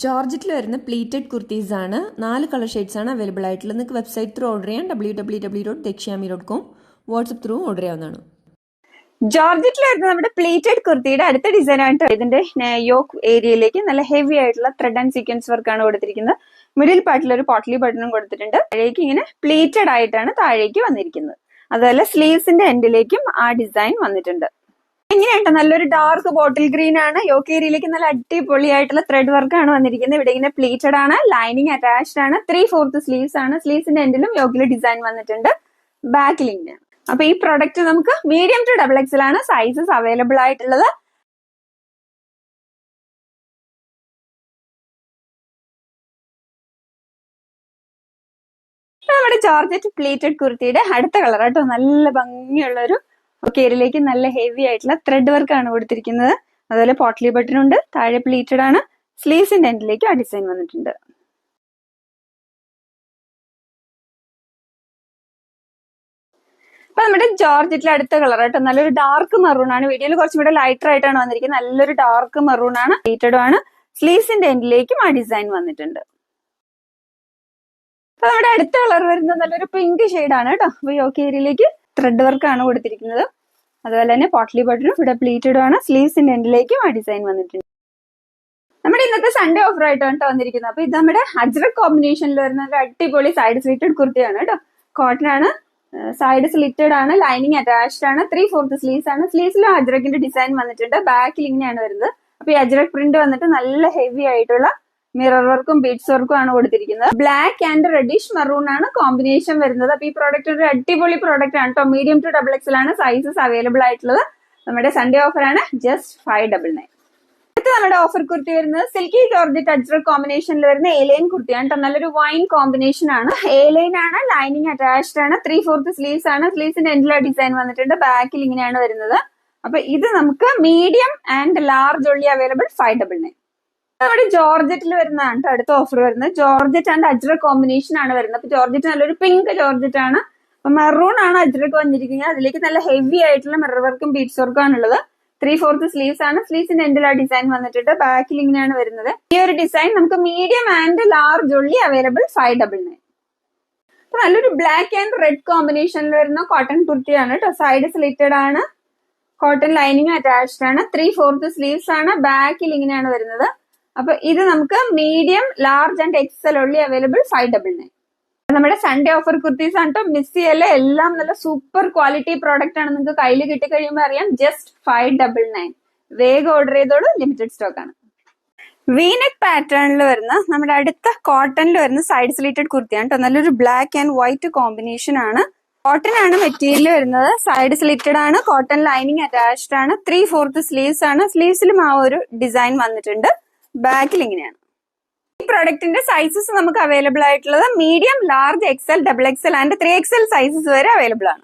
ജോർജറ്റിൽ വരുന്ന പ്ലീറ്റഡ് കുർത്തീസ് ആണ് നാല് കളർ ഷെയ്ഡ്സ് ആണ് അവൈലബിൾ ആയിട്ടുള്ളത്. നിങ്ങൾക്ക് വെബ്സൈറ്റ് ത്രൂ ഓർഡർ ചെയ്യാം. W W W dot Dakshyami dot com WhatsApp through order ചെയ്യാവുന്നതാണ്. ജോർജറ്റിൽ വരുന്ന നമ്മുടെ പ്ലീറ്റഡ് കുർത്തിയുടെ അടുത്ത ഡിസൈൻ ആയിട്ട് ഇതിന്റെ യോക്ക് ഏരിയയിലേക്ക് നല്ല ഹെവി ആയിട്ടുള്ള ത്രെഡ് ആൻഡ് സീക്വൻസ് വർക്ക് ആണ് കൊടുത്തിരിക്കുന്നത്. മിഡിൽ പാർട്ടിൽ ഒരു പോട്ടലി ബട്ടണും കൊടുത്തിട്ടുണ്ട്. താഴേക്ക് ഇങ്ങനെ പ്ലീറ്റഡ് ആയിട്ടാണ് താഴേക്ക് വന്നിരിക്കുന്നത്. അതുപോലെ സ്ലീവ്സിന്റെ എൻഡിലേക്കും ആ ഡിസൈൻ വന്നിട്ടുണ്ട്. ഇങ്ങനെയുണ്ട് നല്ലൊരു ഡാർക്ക് ബോട്ടിൽ ഗ്രീൻ ആണ്. യോക്കേരിയിലേക്ക് നല്ല അടിപൊളിയായിട്ടുള്ള ത്രെഡ് വർക്ക് ആണ് വന്നിരിക്കുന്നത്. ഇവിടെ ഇങ്ങനെ പ്ലീറ്റഡ് ആണ് ലൈനിങ് അറ്റാച്ച്ഡ് ആണ് ത്രീ ഫോർത്ത് സ്ലീവ്സ് ആണ്. സ്ലീവ്സിന്റെ എൻഡിലും യോക്കിൽ ഡിസൈൻ വന്നിട്ടുണ്ട്. ബാക്കിൽ ഇങ്ങനെ അപ്പൊ ഈ പ്രൊഡക്റ്റ് നമുക്ക് മീഡിയം ടു ഡബിൾ എക്സൽ ആണ് സൈസസ് അവൈലബിൾ ആയിട്ടുള്ളത്. നമ്മുടെ ജോർജറ്റ് പ്ലേറ്റഡ് കുർത്തിയുടെ അടുത്ത കളർ കേട്ടോ നല്ല ഭംഗിയുള്ള ഒരു കേരിലേക്ക് നല്ല ഹെവി ആയിട്ടുള്ള ത്രെഡ് വർക്ക് ആണ് കൊടുത്തിരിക്കുന്നത്. അതുപോലെ പോട്ട്ലി ബട്ടൺ ഉണ്ട് താഴെ പ്ലീറ്റഡ് ആണ് സ്ലീവ്സിന്റെ എൻഡിലേക്ക് ആ ഡിസൈൻ വന്നിട്ടുണ്ട്. അപ്പൊ നമ്മുടെ ജോർജറ്റിലെ അടുത്ത കളർ കേട്ടോ നല്ലൊരു ഡാർക്ക് മെറൂൺ ആണ്. വീഡിയോയിൽ കുറച്ചും കൂടെ ലൈറ്റർ ആയിട്ടാണ് വന്നിരിക്കുന്നത്. നല്ലൊരു ഡാർക്ക് മെറൂൺ ആണ് പ്ലീറ്റഡും ആണ്. സ്ലീവ്സിന്റെ എൻഡിലേക്കും ആ ഡിസൈൻ വന്നിട്ടുണ്ട്. അപ്പൊ നമ്മുടെ അടുത്ത കളർ വരുന്നത് നല്ലൊരു പിങ്ക് ആണ് കേട്ടോ. അപ്പൊ യോക്കേരിയിലേക്ക് ത്രെഡ് വർക്ക് ആണ് കൊടുത്തിരിക്കുന്നത്. അതുപോലെ തന്നെ പോട്ട്ലി ബട്ടണും ഇവിടെ പ്ലീറ്റഡും ആണ്. സ്ലീവ്സിന്റെ എൻഡിലേക്കും ആ ഡിസൈൻ വന്നിട്ടുണ്ട്. നമ്മുടെ ഇന്നത്തെ സൺഡേ ഓഫർ ആയിട്ടാണ് കേട്ടോ വന്നിരിക്കുന്നത്. അപ്പൊ ഇത് നമ്മുടെ അജ്രക് കോമ്പിനേഷനിൽ വരുന്ന ഒരു അടിപൊളി സൈഡ് സ്ലിറ്റഡ് കുർത്തിയാണ് കേട്ടോ കോട്ടൺ ആണ്. സൈഡ് സ്ലിറ്റഡ് ആണ്. ലൈനിങ് അറ്റാച്ച്ഡ് ആണ്. ത്രീ ഫോർത്ത് സ്ലീവ്സ് ആണ്. സ്ലീവ്സിലും അജ്രക്കിന്റെ ഡിസൈൻ വന്നിട്ടുണ്ട്. ബാക്കിൽ ഇങ്ങനെയാണ് വരുന്നത്. അപ്പൊ ഈ അജ്രക് പ്രിന്റ് വന്നിട്ട് നല്ല ഹെവി ആയിട്ടുള്ള മിറർ വർക്കും ബീഡ്സ് വർക്കും ആണ് കൊടുത്തിരിക്കുന്നത്. ബ്ലാക്ക് ആൻഡ് റെഡിഷ് മറൂൺ ആണ് കോമ്പിനേഷൻ വരുന്നത്. അപ്പൊ ഈ പ്രോഡക്റ്റ് ഒരു അടിപൊളി പ്രോഡക്റ്റ് ആണ് കേട്ടോ മീഡിയം ടു ഡബിൾ എക്സൽ ആണ് സൈസസ് അവൈലബിൾ ആയിട്ടുള്ളത്. നമ്മുടെ സൺഡേ ഓഫർ ആണ്. ജസ്റ്റ് ഫൈവ് ഡബിൾ നയൻ അടുത്ത നമ്മുടെ ഓഫർ കുർത്തി വരുന്നത് സിൽക്കി ജോർജറ്റ് അജ്രക് കോമ്പിനേഷനിൽ വരുന്ന ഏലൈൻ കുർത്തിയാണ് കേട്ടോ നല്ലൊരു വൈൻ കോമ്പിനേഷൻ ആണ്. ഏലൈൻ ആണ് ലൈനിങ് അറ്റാച്ച്ഡ് ആണ് ത്രീ ഫോർത്ത് സ്ലീവ്സ് ആണ്. സ്ലീവ്സിന്റെ എൻഡിലെ ഡിസൈൻ വന്നിട്ടുണ്ട്. ബാക്കിൽ ഇങ്ങനെയാണ് വരുന്നത്. അപ്പൊ ഇത് നമുക്ക് medium and large only available five double nine നമ്മുടെ ജോർജറ്റിൽ വരുന്നതാണ് ട്ടോ അടുത്ത ഓഫർ വരുന്നത്. ജോർജറ്റ് ആൻഡ് അജ്രക് കോമ്പിനേഷൻ ആണ് വരുന്നത്. അപ്പൊ ജോർജറ്റ് നല്ലൊരു പിങ്ക് ജോർജറ്റ് ആണ്. അപ്പൊ മെറൂൺ ആണ് അജ്രക് വന്നിരിക്കുന്നത്. അതിലേക്ക് നല്ല ഹെവി ആയിട്ടുള്ള മിറർ വർക്കും ബീഡ്സ് വർക്കും ആണുള്ളത്. ത്രീ ഫോർത്ത് സ്ലീവ്സ് ആണ്. സ്ലീവ്സിന്റെ എൻഡിൽ ആ ഡിസൈൻ വന്നിട്ടുണ്ട്. ബാക്കിൽ ഇങ്ങനെയാണ് വരുന്നത്. ഈ ഒരു ഡിസൈൻ നമുക്ക് medium and large only available five double nine അപ്പൊ നല്ലൊരു ബ്ലാക്ക് ആൻഡ് റെഡ് കോമ്പിനേഷനിൽ വരുന്ന കോട്ടൺ കുർത്തിയാണ് കേട്ടോ സൈഡ് സ്ലിറ്റഡ് ആണ്. കോട്ടൺ ലൈനിങ് അറ്റാച്ച്ഡ് ആണ്. ത്രീ ഫോർത്ത് സ്ലീവ്സ് ആണ്. ബാക്കിൽ ഇങ്ങനെയാണ് വരുന്നത്. അപ്പൊ ഇത് നമുക്ക് medium large and XL only available five double nine നമ്മുടെ സൺഡേ ഓഫർ കുർത്തീസ് ആണ് കേട്ടോ മിസ് ചെയ്യല്ലേ? എല്ലാം നല്ല സൂപ്പർ ക്വാളിറ്റി പ്രോഡക്റ്റ് ആണ് നിങ്ങൾക്ക് കയ്യിൽ കിട്ടി കഴിയുമ്പോൾ അറിയാം. ജസ്റ്റ് ഫൈവ് ഡബിൾ നയൻ വേഗം ഓർഡർ ചെയ്തോളൂ. ലിമിറ്റഡ് സ്റ്റോക്ക് ആണ്. വീനെക് പാറ്റേണിൽ വരുന്ന നമ്മുടെ അടുത്ത കോട്ടണിൽ വരുന്ന സൈഡ് സ്ലീറ്റഡ് കുർത്തിയാണ് കേട്ടോ നല്ലൊരു ബ്ലാക്ക് ആൻഡ് വൈറ്റ് കോമ്പിനേഷൻ ആണ്. കോട്ടൺ ആണ് മെറ്റീരിയൽ വരുന്നത്. സൈഡ് സ്ലിറ്റഡ് ആണ്. കോട്ടൺ ലൈനിങ് അറ്റാച്ച്ഡ് ആണ്. ത്രീ ഫോർത്ത് സ്ലീവ്സ് ആണ്. സ്ലീവ്സിലും ആ ഒരു ഡിസൈൻ വന്നിട്ടുണ്ട്. ബാക്കിൽ ഇങ്ങനെയാണ് ഈ പ്രൊഡക്റ്റിന്റെ സൈസസ് നമുക്ക് അവൈലബിൾ ആയിട്ടുള്ളത് medium large XL double XL and three XL sizes വരെ അവൈലബിൾ ആണ്.